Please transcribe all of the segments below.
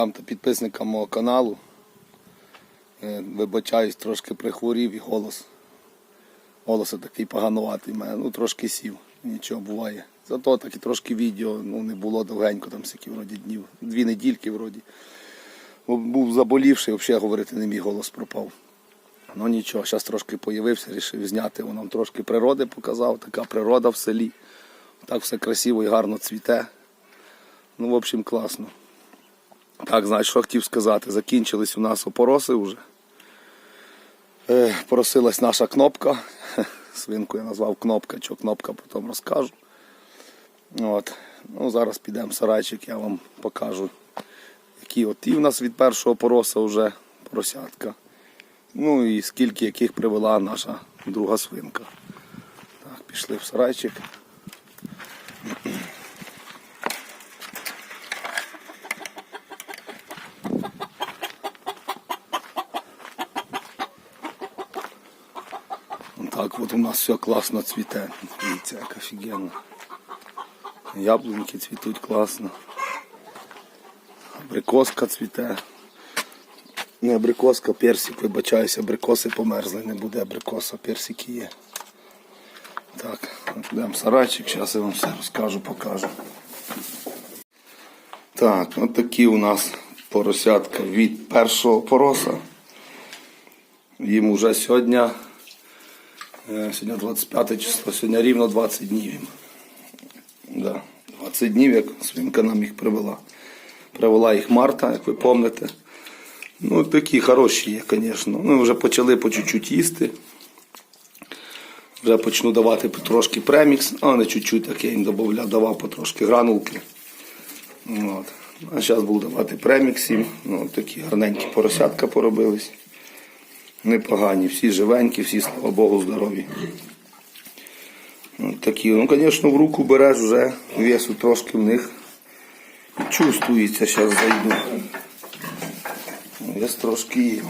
гостям та підписникам мого каналу. Е, Вибачаюсь, трошки прихворів і голос. Голос такий погануватий мене, ну трошки сів, нічого буває. Зато так і трошки відео ну, не було довгенько, там всякі вроді днів, дві недільки вроді. Був заболівший, взагалі говорити не міг, голос пропав. Ну нічого, зараз трошки появився, вирішив зняти. Воно трошки природи показав, така природа в селі. Так все красиво і гарно цвіте. Ну, в общем, класно. Так, знаєш, що хотів сказати. Закінчились у нас опороси вже. Е, поросилась наша кнопка. Свинку я назвав кнопка, що кнопка потім розкажу. От. Ну, зараз підемо в сарайчик, я вам покажу, які от і в нас від першого пороса вже поросятка. Ну і скільки яких привела наша друга свинка. Так, пішли в сарайчик. Так от у нас все класно цвіте. Дивіться, як офігенно. Яблуньки цвітуть класно. Абрикоска цвіте. Не абрикоска, персик, вибачаюся, абрикоси померзли, не буде абрикоса, персики є. Так, йдемо сарайчик, зараз я вам все розкажу, покажу. Так, от такі у нас поросятка від першого пороса. Їм уже сьогодні, сьогодні 25 число, сьогодні рівно 20 днів. Да, 20 днів, як свинка нам їх привела. Привела їх Марта, як ви пам'ятаєте. Ну, такі хороші є, звісно. Ну, вже почали по чуть-чуть їсти. Вже почну давати потрошки премікс, а не чуть-чуть, так я їм додавав, давав потрошки гранулки. От. А зараз буду давати премікс їм. Ну, такі гарненькі поросятка поробились. Непогані, всі живенькі, всі, слава Богу, здорові. От такі. Ну, звісно, в руку береш вже весу трошки в них. Чувствується, зараз зайду. Вес трошки є.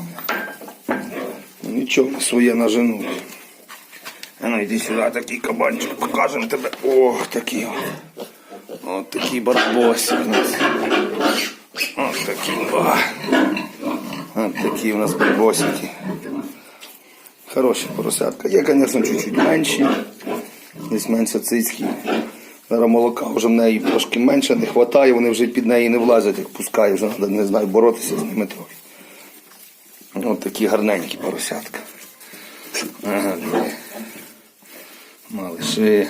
Ну, Нічого, своє наженуть. А ну йди сюди, такий кабанчик, покажемо тебе. О, такий. От такий барбосик у нас. От такий. О. От такі у нас барбосики. Хороші поросятка. Є, звісно, чуть-чуть менші. Десь менше цицькі. Зараз молока вже в неї трошки менше, не вистачає, вони вже під неї не влазять, як пускає, вже треба, не знаю, боротися з ними трохи. Ось такі гарненькі поросятка. Ага. Малиші.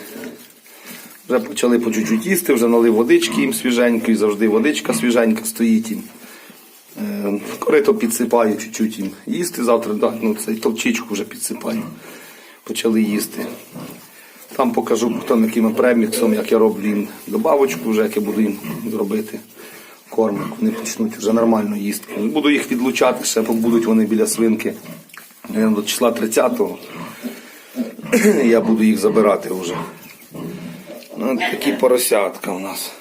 Вже почали по чуть-чуть їсти, вже налив водички їм свіженької, завжди водичка свіженька стоїть їм. Е, Корито підсипаю чуть-чуть їм їсти. Завтра да, ну, цей товчичку вже підсипаю. Почали їсти. Там покажу потім яким преміксом, як я роблю їм добавочку, вже як я буду їм робити кормик. Вони почнуть вже нормально їсти. Буду їх відлучати, ще побудуть вони біля свинки. До числа 30-го я буду їх забирати вже. Ну, такі поросятка у нас.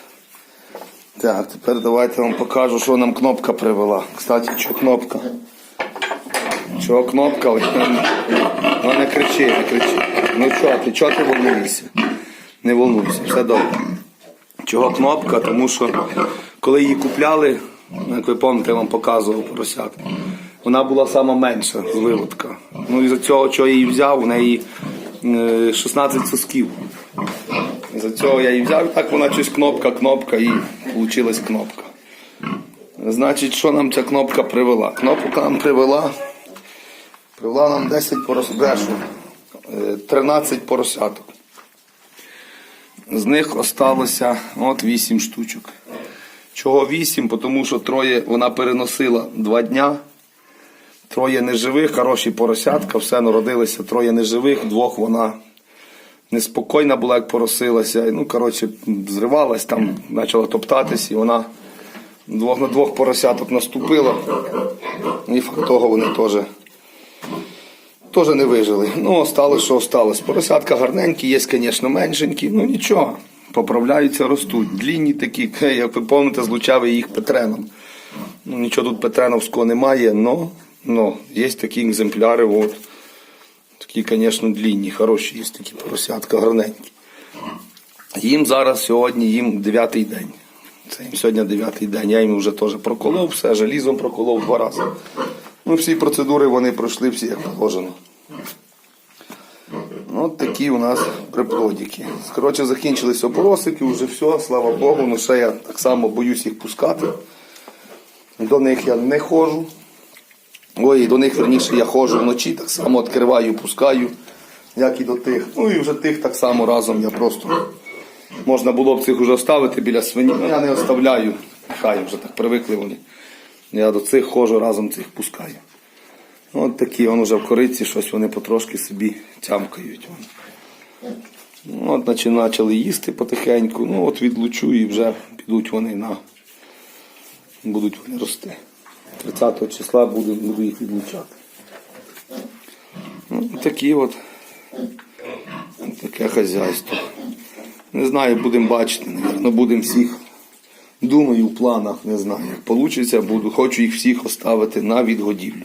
Так, тепер давайте вам покажу, що нам кнопка привела. Кстати, що кнопка? Чого кнопка? Ой, Ну не кричи, не кричи. Ну чого ти, чого ти волнуєшся? Не волнуйся, все добре. Чого кнопка? Тому що коли її купляли, ну, як ви пам'ятаєте, я вам показував поросят, вона була сама менша виводка. Ну і за цього, що я її взяв, у неї е, 16 сосків. За цього я її взяв, так вона щось кнопка, кнопка і вийшла кнопка. Значить, що нам ця кнопка привела? Кнопка нам привела. Привела нам 10 поросят, е, 13 поросяток. З них осталося от 8 штучок. Чого 8? Тому що троє вона переносила 2 дня. Троє неживих, хороші поросятка, все народилися, троє неживих, двох вона неспокійна була, як поросилася. Ну, коротше, зривалась там, почала топтатись, і вона двох на двох поросяток наступила. І того вони теж теж не вижили. Ну, осталось, що осталось. Поросятка гарненькі, є, звісно, меншенькі, ну нічого. Поправляються, ростуть. Длінні такі, як ви пам'ятаєте, злучав їх Петреном. Ну, нічого тут Петреновського немає, но є такі екземпляри. От. Такі, звісно, длінні, хороші, є такі поросятка гарненькі. Їм зараз сьогодні їм дев'ятий день. Це їм сьогодні дев'ятий день. Я їм вже теж проколов, все, желізом проколов два рази. Ну, всі процедури вони пройшли всі як положено. От такі у нас приплодики. Коротше, закінчились опоросики, вже все, слава Богу. Ну ще я так само боюсь їх пускати. До них я не ходжу. Ой, до них раніше я ходжу вночі, так само відкриваю, пускаю, як і до тих. Ну і вже тих так само разом я просто. Можна було б цих вже оставити біля свині, але я не оставляю. Хай вже так привикли вони. Я до цих ходжу, разом цих пускаю. От такі, он уже в кориці щось вони потрошки собі тямкають. Ну, От почали їсти потихеньку. Ну от відлучу і вже підуть вони на. Будуть вони рости. 30 числа буду, буду їх відлучати. Ну, такі от. Таке хазяйство. Не знаю, будемо бачити, напевно, будемо всіх. Думаю, в планах, не знаю, як вийде, буду. Хочу їх всіх оставити на відгодівлю.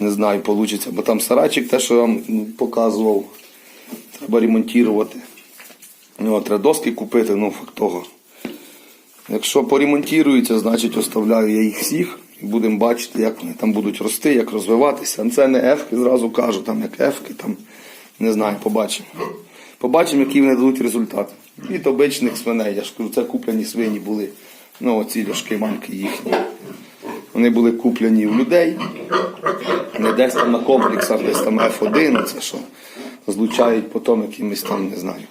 Не знаю, вийде, бо там сарайчик, те, що я вам показував, треба ремонтувати. Ну, треба доски купити, ну факт того. Якщо поремонтуються, значить оставляю я їх всіх будемо бачити, як вони там будуть рости, як розвиватися. Це не ефки, зразу кажу, там як ефки, там не знаю, побачимо. Побачимо, які вони дадуть результат. Від обичних свиней, я ж кажу, це куплені свині були. Ну, оці ляшки мамки їхні. Вони були куплені у людей, не десь там на комплексах, десь там F1, це що злучають потім якимось там, не знаю.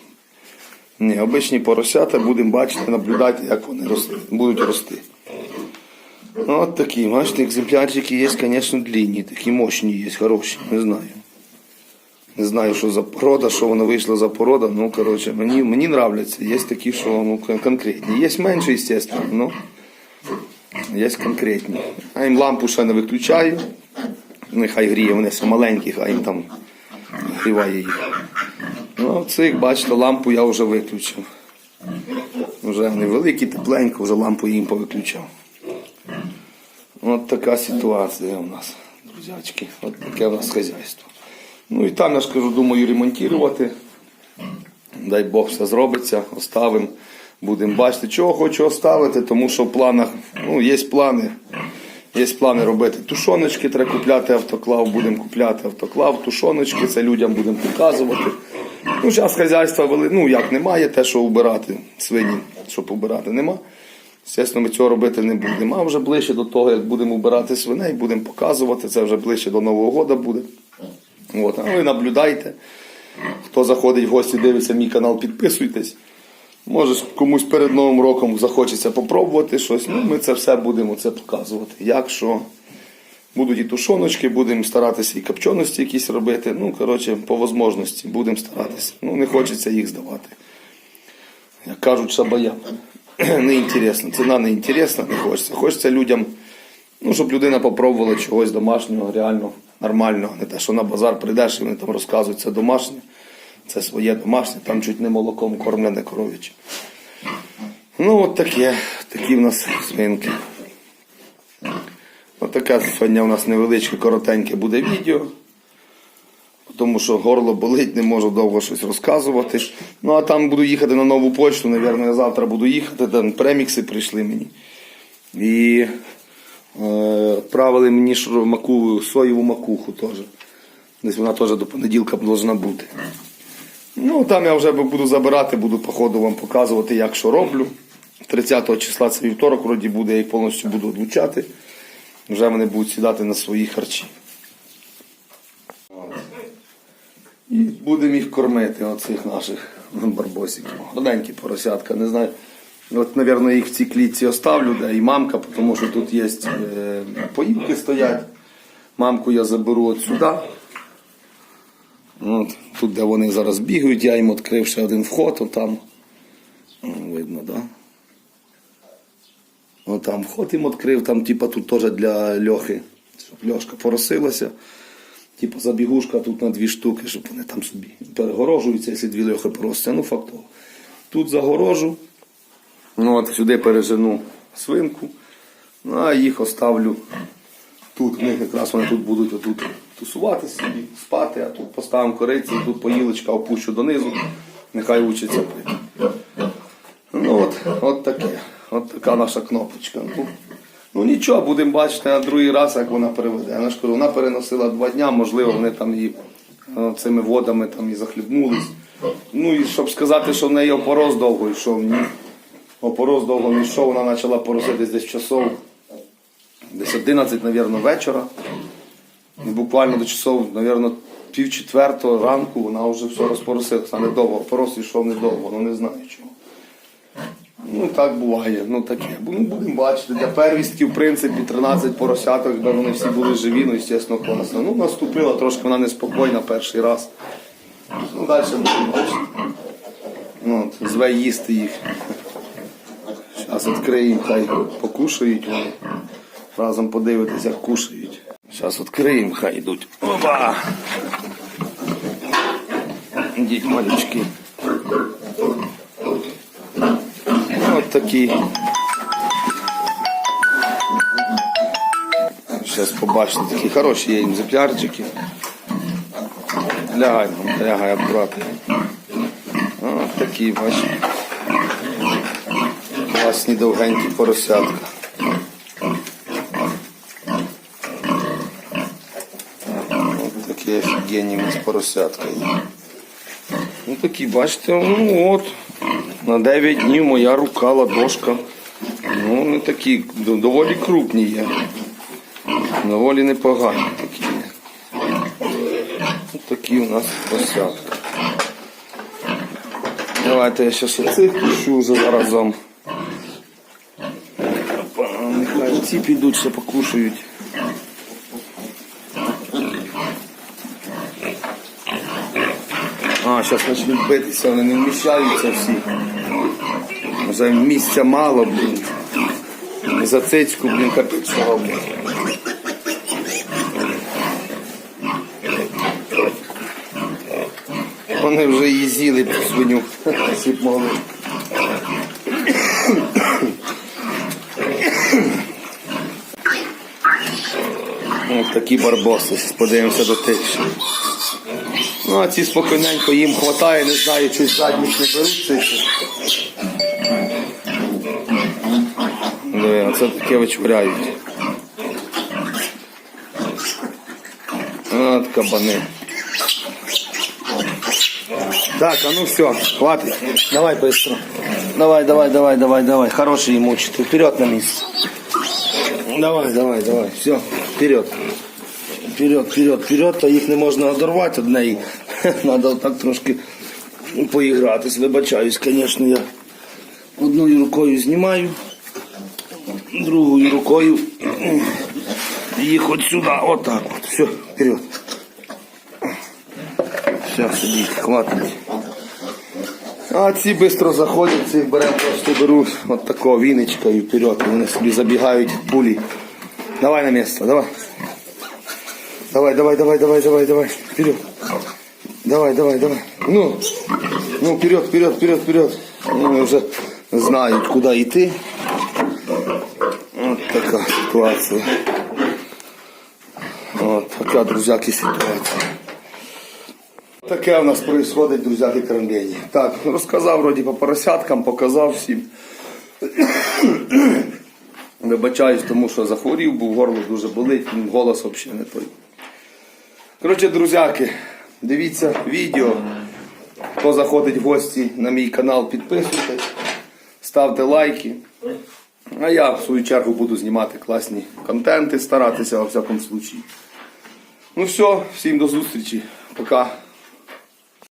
Ні, обичні поросята будемо бачити, наблюдати, як вони рости, будуть рости. Ну, От такі, бачите, екземплярчики є, звісно, длинні, такі мощні є, хороші, не знаю. Не знаю, що за порода, що воно вийшло за порода. Ну, коротше, мені, мені нравляться. Є такі, що ну, конкретні. Є менше, звісно, ну є конкретні. А їм лампу ще не виключаю. Нехай гріє, вони все маленькі, хай їм там гріває їх. Ну, цих, бачите, лампу я вже виключив. Вже вони великі, тепленько, вже лампу їм повиключав. От така ситуація у нас, друзячки. От таке у нас хазяйство. Ну і там я ж кажу, думаю, ремонтувати. Дай Бог все зробиться, оставимо. Будемо бачити, чого хочу оставити, тому що в планах, ну, є плани. Є плани робити тушоночки, треба купляти автоклав, будемо купляти автоклав, тушоночки, це людям будемо показувати. Ну, зараз хазяйства вели, ну як немає, те, що вбирати, свині, щоб убирати, нема. Звісно, ми цього робити не будемо. А вже ближче до того, як будемо вбирати свиней, будемо показувати, це вже ближче до Нового року буде. От, а ви наблюдайте. Хто заходить в гості, дивиться мій канал, підписуйтесь. Може, комусь перед Новим роком захочеться попробувати щось. Ну, ми це все будемо це показувати. Як що. Будуть і тушоночки, будемо старатися і копченості якісь робити. Ну, коротше, по можливості будемо старатися. Ну, не хочеться їх здавати. Як кажуть, шабаям. Не інтересно. Ціна не інтересна, не хочеться. Хочеться людям, ну, щоб людина попробувала чогось домашнього, реально нормального. Не те, що на базар прийдеш і вони там розказують, це домашнє. Це своє домашнє, там чуть не молоком кормлене коров'яче. Ну, от таке, такі в нас свинки. От таке сьогодні у нас невеличке, коротеньке буде відео. Тому що горло болить, не можу довго щось розказувати. Ну а там буду їхати на нову почту, напевно, я завтра буду їхати, там премікси прийшли мені. І е, мені маку, соєву макуху теж. Десь вона теж до понеділка повинна бути. Ну, там я вже буду забирати, буду по ходу вам показувати, як що роблю. 30 числа це вівторок, вроді буде, я їх повністю буду відлучати. Вже вони будуть сідати на свої харчі. І будемо їх кормити, оцих наших барбосиків. Маленькі поросятка, не знаю. От, мабуть, їх в цій клітці оставлю, де і мамка, тому що тут є е, поївки стоять. Мамку я заберу от сюди. От, тут, де вони зараз бігають, я їм відкрив ще один вход, отам. О, Видно, так? Да? Отам вход їм відкрив, там, типа, тут теж для льохи, щоб льошка поросилася. Типа забігушка тут на дві штуки, щоб вони там собі перегорожуються, якщо дві льохи поросться. Ну, фактово. Тут загорожу. Ну, от сюди пережену свинку. Ну, а їх оставлю тут. Них якраз вони тут будуть отут тусуватися собі, спати, а тут поставимо кориці, тут поїлочка опущу донизу. Нехай учиться пити. Ну от, от таке. От така наша кнопочка. Ну, нічого, будемо бачити на другий раз, як вона переведе. Ж кажу, вона переносила два дня, можливо, вони там і е, цими водами там і захлібнулись. Ну і щоб сказати, що в неї опороз довго йшов, ні. Опороз довго не йшов, вона почала пороситись десь часов, десь 11, мабуть, вечора. І буквально до часов, мабуть, пів четвертого ранку вона вже все розпоросилася. Недовго. Опорос йшов недовго, ну не знаю чого. Ну так буває, ну таке. Ну, будемо бачити. Для первістків, в принципі, 13 поросяток, де вони всі були живі, ну, звісно, класно. Ну, наступила трошки вона неспокійна перший раз. Ну, далі будемо бачити. Ну, от, зве їсти їх. Зараз відкриємо, хай покушають вони. Разом подивитися, як кушають. Зараз відкриємо, хай йдуть. Опа! Йдіть, малючки. От такі. Зараз побачите, такі хороші є екземплярчики. Лягай, лягай, акуратно. От такі, бачите. Класні довгенькі поросятка. От такі офігенні нас поросятка. Ну такі, бачите, ну от. На 9 днів моя рука, ладошка. Ну, не такі, доволі крупні є. Доволі непогані такі є. Ось такі у нас поросятка. Давайте я зараз оцих пишу заразом. Нехай ці підуть, ще покушають. А, зараз почнуть битися, вони не вміщаються всі. Вже місця мало, блін. За цицьку, блін, капець блін. Вони вже її з'їли цю свиню, якщо б могли. Ось такі барбоси, подивимося до тих. ще. Ну, а ці спокійненько їм хватає, не знаю, чи задність не беруть цих. Диви, оце таке вичворяють. От кабани. Так, а ну все, хватит. Давай быстро. Давай, давай, давай, давай, давай. Хороший ему учитель. Вперед на место. Давай, давай, давай. Все, вперед. Вперед, вперед, вперед, то їх не можна одорвати від неї. Треба так трошки поігратись. Вибачаюсь, звісно, я одною рукою знімаю, другою рукою їх от сюди, отак от. Все, вперед. Все, сидіть, хватить. А ці швидко заходять, цих беремо просто беру от такого віничка і вперед. Вони собі забігають пулі. Давай на місце, давай. Давай, давай, давай, давай, давай, давай. Вперед. Давай, давай, давай. Ну, ну, вперед, вперед, вперед, вперед. Вони вже знають, куди йти. От така ситуація. От така, друзяки, ситуація. Таке у нас происходить, друзяки, кормлення. Так, розказав вроді по поросяткам, показав всім. Вибачаюсь, тому що захворів, був горло дуже болить, голос взагалі не той. Коротше, друзяки, дивіться відео. Хто заходить в гості на мій канал, підписуйтесь, ставте лайки. А я в свою чергу буду знімати класні контенти, старатися во всякому случаї. Ну все, всім до зустрічі. Пока.